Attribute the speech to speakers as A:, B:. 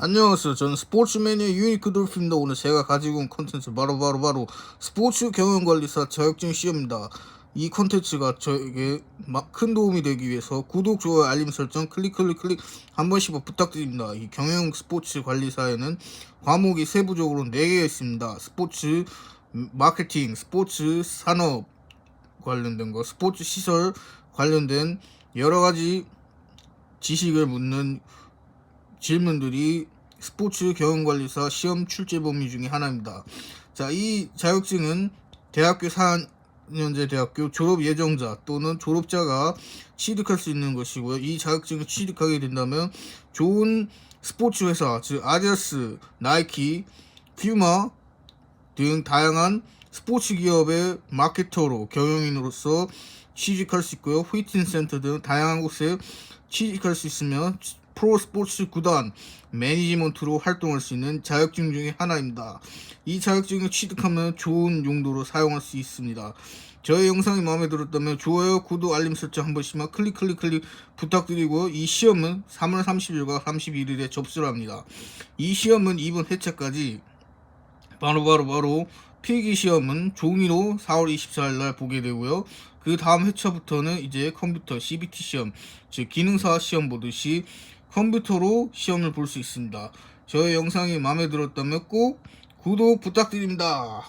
A: 안녕하세요. 저는 스포츠 매니아 유니크 돌프입니다. 오늘 제가 가지고 온 컨텐츠 바로 바로 바로 스포츠 경영관리사 자격증 시험입니다. 이 컨텐츠가 저에게 막큰 도움이 되기 위해서 구독, 좋아요, 알림 설정 클릭 클릭 클릭 한 번씩 부탁드립니다. 이 경영 스포츠 관리사에는 과목이 세부적으로 4개가 있습니다. 스포츠 음, 마케팅, 스포츠 산업 관련된 거, 스포츠 시설 관련된 여러 가지 지식을 묻는 질문들이 스포츠 경영관리사 시험 출제 범위 중에 하나입니다. 자, 이 자격증은 대학교 4년제 대학교 졸업 예정자 또는 졸업자가 취득할 수 있는 것이고요. 이 자격증을 취득하게 된다면 좋은 스포츠 회사, 즉 아디다스, 나이키, 퓨마 등 다양한 스포츠 기업의 마케터로 경영인으로서 취직할 수 있고요. 휘팅 센터 등 다양한 곳에 취직할 수 있으며 프로 스포츠 구단 매니지먼트로 활동할 수 있는 자격증 중에 하나입니다. 이 자격증을 취득하면 좋은 용도로 사용할 수 있습니다. 저의 영상이 마음에 들었다면 좋아요, 구독, 알림 설정 한 번씩만 클릭 클릭 클릭 부탁드리고 이 시험은 3월 30일과 31일에 접수를 합니다. 이 시험은 이번 회차까지 바로 바로 바로 필기 시험은 종이로 4월 24일 날 보게 되고요. 그 다음 회차부터는 이제 컴퓨터 CBT 시험, 즉 기능사 시험 보듯이 컴퓨터로 시험을 볼 수 있습니다. 저의 영상이 마음에 들었다면 꼭 구독 부탁드립니다.